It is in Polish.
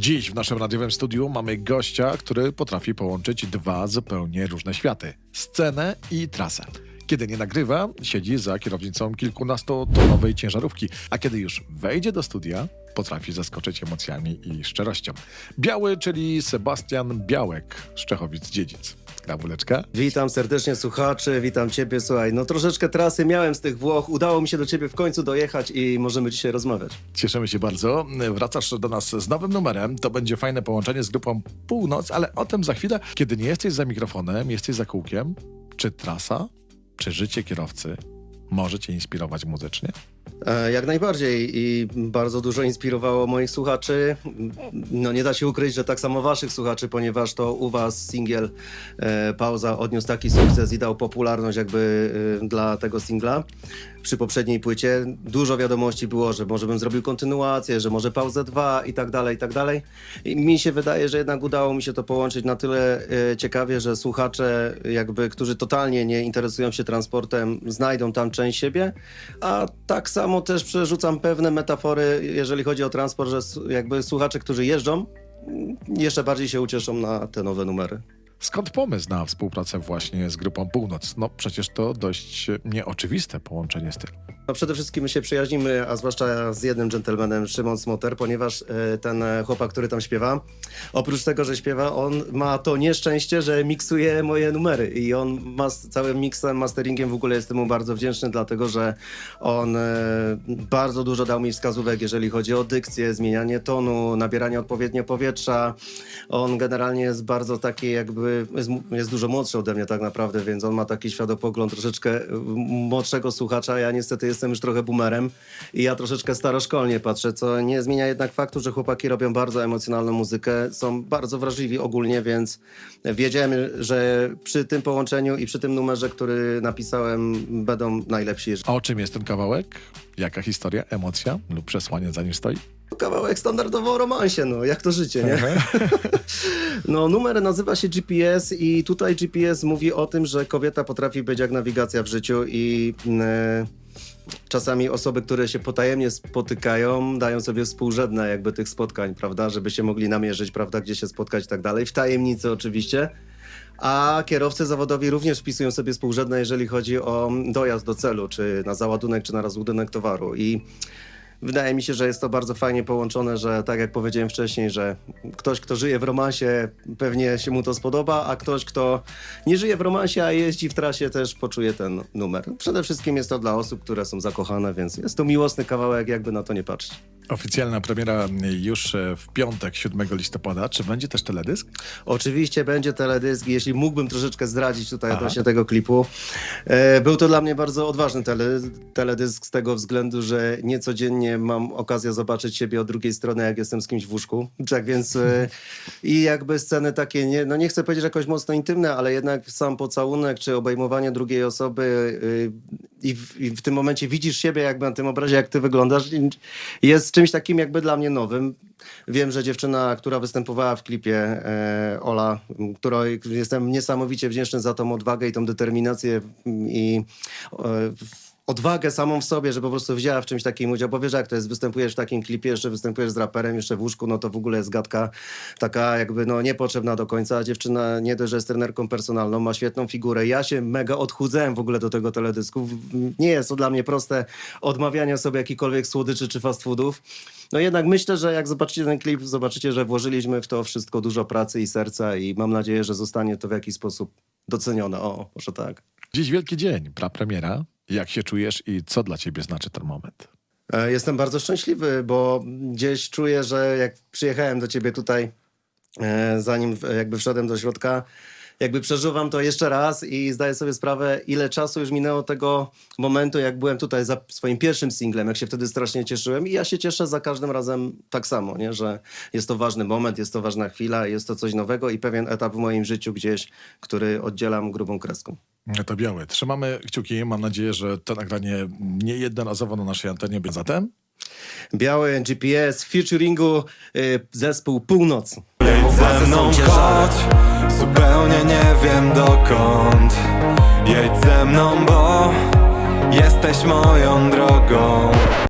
Dziś w naszym radiowym studiu mamy gościa, który potrafi połączyć dwa zupełnie różne światy scenę i trasę. Kiedy nie nagrywa, siedzi za kierownicą kilkunastotonowej ciężarówki, a kiedy już wejdzie do studia, potrafi zaskoczyć emocjami i szczerością. Biały, czyli Sebastian Białek z Czechowic-Dziedzic. Grawuleczka. Witam serdecznie słuchaczy, witam Ciebie. Słuchaj, no troszeczkę trasy miałem z tych Włoch, udało mi się do Ciebie w końcu dojechać i możemy dzisiaj rozmawiać. Cieszymy się bardzo. Wracasz do nas z nowym numerem. To będzie fajne połączenie z grupą Północ, ale o tym za chwilę. Kiedy nie jesteś za mikrofonem, jesteś za kółkiem, czy trasa, czy życie kierowcy może cię inspirować muzycznie? E, jak najbardziej i bardzo dużo inspirowało moich słuchaczy. No nie da się ukryć, że tak samo Waszych słuchaczy, ponieważ to u Was singiel e, Pauza odniósł taki sukces i dał popularność jakby e, dla tego singla. Przy poprzedniej płycie dużo wiadomości było, że może bym zrobił kontynuację, że może pauzę 2 i tak dalej, i tak dalej. I mi się wydaje, że jednak udało mi się to połączyć na tyle e, ciekawie, że słuchacze jakby, którzy totalnie nie interesują się transportem, znajdą tam część siebie, a tak samo też przerzucam pewne metafory, jeżeli chodzi o transport, że jakby słuchacze, którzy jeżdżą, mm, jeszcze bardziej się ucieszą na te nowe numery. Skąd pomysł na współpracę właśnie z grupą Północ? No przecież to dość nieoczywiste połączenie stylu. No przede wszystkim my się przyjaźnimy, a zwłaszcza z jednym dżentelmenem, Szymon Smoter, ponieważ e, ten chłopak, który tam śpiewa, oprócz tego, że śpiewa, on ma to nieszczęście, że miksuje moje numery i on ma z całym miksem, masteringiem w ogóle jestem mu bardzo wdzięczny, dlatego że on e, bardzo dużo dał mi wskazówek, jeżeli chodzi o dykcję, zmienianie tonu, nabieranie odpowiednio powietrza. On generalnie jest bardzo taki jakby, jest, jest dużo młodszy ode mnie tak naprawdę, więc on ma taki światopogląd troszeczkę y, młodszego słuchacza. Ja niestety jestem już trochę boomerem i ja troszeczkę staroszkolnie patrzę, co nie zmienia jednak faktu, że chłopaki robią bardzo emocjonalną muzykę, są bardzo wrażliwi ogólnie, więc wiedziałem, że przy tym połączeniu i przy tym numerze, który napisałem, będą najlepsi. A o czym jest ten kawałek? Jaka historia, emocja lub przesłanie za nim stoi? Kawałek standardowo o romansie, no jak to życie, nie? No, numer nazywa się GPS i tutaj GPS mówi o tym, że kobieta potrafi być jak nawigacja w życiu i e, czasami osoby, które się potajemnie spotykają, dają sobie współrzędne jakby tych spotkań, prawda, żeby się mogli namierzyć, prawda, gdzie się spotkać i tak dalej, w tajemnicy oczywiście. A kierowcy zawodowi również wpisują sobie współrzędne, jeżeli chodzi o dojazd do celu, czy na załadunek, czy na rozładunek towaru. I Wydaje mi się, że jest to bardzo fajnie połączone, że tak jak powiedziałem wcześniej, że ktoś, kto żyje w romansie, pewnie się mu to spodoba, a ktoś, kto nie żyje w romansie, a jeździ w trasie, też poczuje ten numer. Przede wszystkim jest to dla osób, które są zakochane, więc jest to miłosny kawałek, jakby na to nie patrzeć. Oficjalna premiera już e, w piątek, 7 listopada. Czy będzie też teledysk? Oczywiście będzie teledysk, jeśli mógłbym troszeczkę zdradzić tutaj Aha. odnośnie tego klipu. E, był to dla mnie bardzo odważny tele, teledysk z tego względu, że niecodziennie mam okazję zobaczyć siebie od drugiej strony, jak jestem z kimś w łóżku. Tak więc e, i jakby sceny takie, nie, no nie chcę powiedzieć jakoś mocno intymne, ale jednak sam pocałunek czy obejmowanie drugiej osoby i, w, i w tym momencie widzisz siebie jakby na tym obrazie, jak ty wyglądasz, jest czymś takim jakby dla mnie nowym. Wiem, że dziewczyna, która występowała w klipie, e, Ola, której jestem niesamowicie wdzięczny za tą odwagę i tą determinację i e, odwagę samą w sobie, że po prostu wzięła w czymś takim udział, bo wiesz jak to jest, występujesz w takim klipie, jeszcze występujesz z raperem, jeszcze w łóżku, no to w ogóle jest gadka taka jakby no niepotrzebna do końca, dziewczyna nie dość, że jest trenerką personalną, ma świetną figurę, ja się mega odchudzałem w ogóle do tego teledysku, nie jest to dla mnie proste odmawianie sobie jakichkolwiek słodyczy czy fast foodów, no jednak myślę, że jak zobaczycie ten klip, zobaczycie, że włożyliśmy w to wszystko dużo pracy i serca i mam nadzieję, że zostanie to w jakiś sposób docenione. O, może tak. Dziś wielki dzień, prapremiera. Jak się czujesz i co dla ciebie znaczy ten moment? E, Jestem bardzo szczęśliwy, bo gdzieś czuję, że jak przyjechałem do ciebie tutaj, e, zanim jakby wszedłem do środka, jakby przeżuwam to jeszcze raz i zdaję sobie sprawę, ile czasu już minęło tego momentu, jak byłem tutaj za swoim pierwszym singlem, jak się wtedy strasznie cieszyłem i ja się cieszę za każdym razem tak samo, nie? że jest to ważny moment, jest to ważna chwila, jest to coś nowego i pewien etap w moim życiu gdzieś, który oddzielam grubą kreską. To biały. Trzymamy kciuki. Mam nadzieję, że to nagranie nie jednorazowo na naszej antenie będzie zatem. Biały GPS, featuringu y, zespół Północ. Jedź ze mną chodź, zupełnie nie wiem dokąd Jedź ze mną, bo jesteś moją drogą